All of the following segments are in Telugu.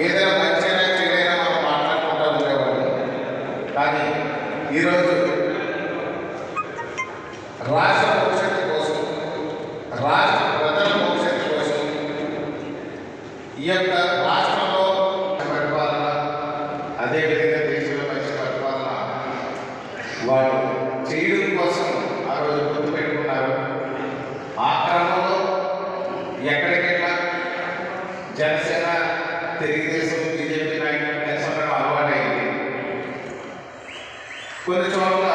ఏదైనా మంచైనా చెడైనా మనం మాట్లాడుకుంటూ ఉండేవాళ్ళు కానీ ఈరోజు రాష్ట్ర భవిష్యత్తు కోసం రాష్ట్ర ప్రజల భవిష్యత్తు కోసం ఈ యొక్క రాష్ట్రంలో పరిపాలన అదేవిధంగా దేశంలో మంచి పరిపాలన వాళ్ళు చేయడం కోసం ఆ రోజు గుర్తు పెట్టుకున్నారు. ఆ క్రమంలో ఎక్కడికైనా జనసేన తెలుగుదేశం బీజేపీ నాయకులు కలిసి ఉండడం అలవాటైంది. కొన్ని చోట్ల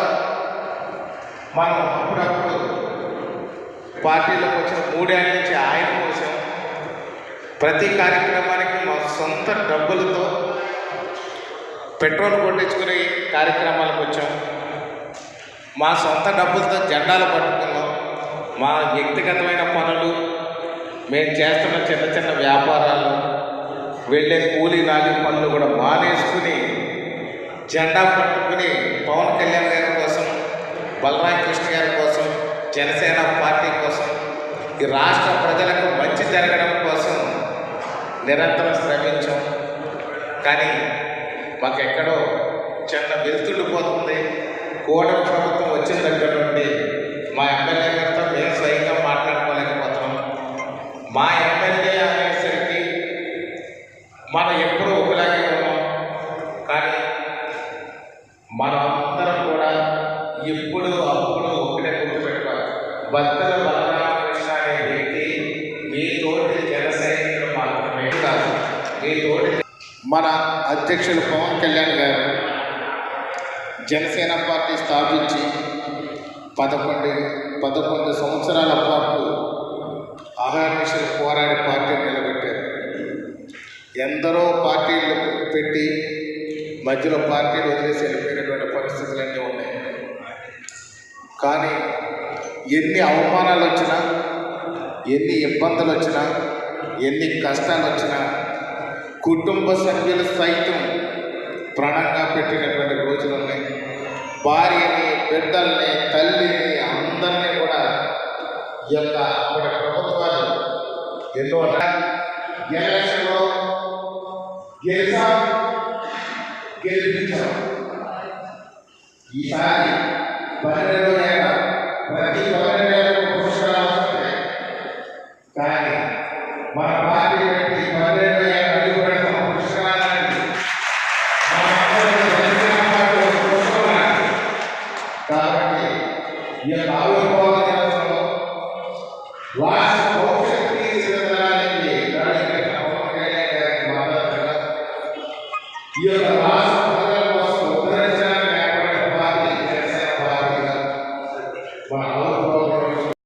మనం అప్పుడప్పుడు పార్టీలోకి వచ్చిన మూడేళ్ళ నుంచి ఆయన కోసం ప్రతి కార్యక్రమానికి మా సొంత డబ్బులతో పెట్రోల్ కొట్టించుకునే కార్యక్రమాలకు వచ్చాం. మా సొంత డబ్బులతో జెండాలు పట్టుకున్నాం. మా వ్యక్తిగతమైన పనులు మేము చేస్తున్న చిన్న చిన్న వ్యాపారాలు వెళ్ళే కూలీ నాలి పనులు కూడా మానేసుకుని జెండా పట్టుకుని పవన్ కళ్యాణ్ గారి కోసం బలరాం కృష్ణ గారి కోసం జనసేన పార్టీ కోసం ఈ రాష్ట్ర ప్రజలకు మంచి జరగడం నిరంతరం శ్రమించాం కానీ మాకెక్కడో చిన్న వెలుతుండిపోతుంది కూటమి ప్రభుత్వం వచ్చిన దగ్గర నుండి మా ఎమ్మెల్యే గారితో మేము స్వయంగా మాట్లాడుకోలేకపోతున్నాం. మా ఎమ్మెల్యే అనేసరికి మనం ఎప్పుడూ ఒకలాగే ఉన్నాం. కానీ మనం అందరం కూడా ఎప్పుడు అప్పుడు ఒకటే గుర్తుపెట్టుకోవాలి. భక్తుల మన అధ్యక్షులు పవన్ కళ్యాణ్ గారు జనసేన పార్టీ స్థాపించి పదకొండు పదకొండు సంవత్సరాల పాటు అహర్నిశలు పోరాడి పార్టీ నిలబెట్టారు. ఎందరో పార్టీలు పెట్టి మధ్యలో పార్టీలు వదిలేసి వెళ్ళిపోయినటువంటి పరిస్థితులన్నీ ఉన్నాయి. కానీ ఎన్ని అవమానాలు వచ్చినా ఎన్ని ఇబ్బందులు వచ్చినా ఎన్ని కష్టాలు వచ్చినా కుటుంబ సభ్యులు సైతం ప్రాణంగా పెట్టినటువంటి రోజులు ఉన్నాయి. భార్యని బిడ్డల్ని తల్లిని అందరినీ కూడా ఈ యొక్క అప్పటి ప్రభుత్వాలు ఎన్నో ఎలక్షన్లో గెలిచాం గెలిపించాం. ఈసారి పన్నెండు ఏళ్ళ ప్రతి పన్నెండు ఏళ్ళకు పురస్కారాలు వస్తున్నాయి కానీ మన పార్టీ పెట్టి పన్నెండు ఏళ్ళ అడుగు పెడతాం పురస్కారాలని మన అందరం జనసేన పార్టీలో పురస్కారాలని. కాబట్టి ఈ యొక్క ఆవిర్భావ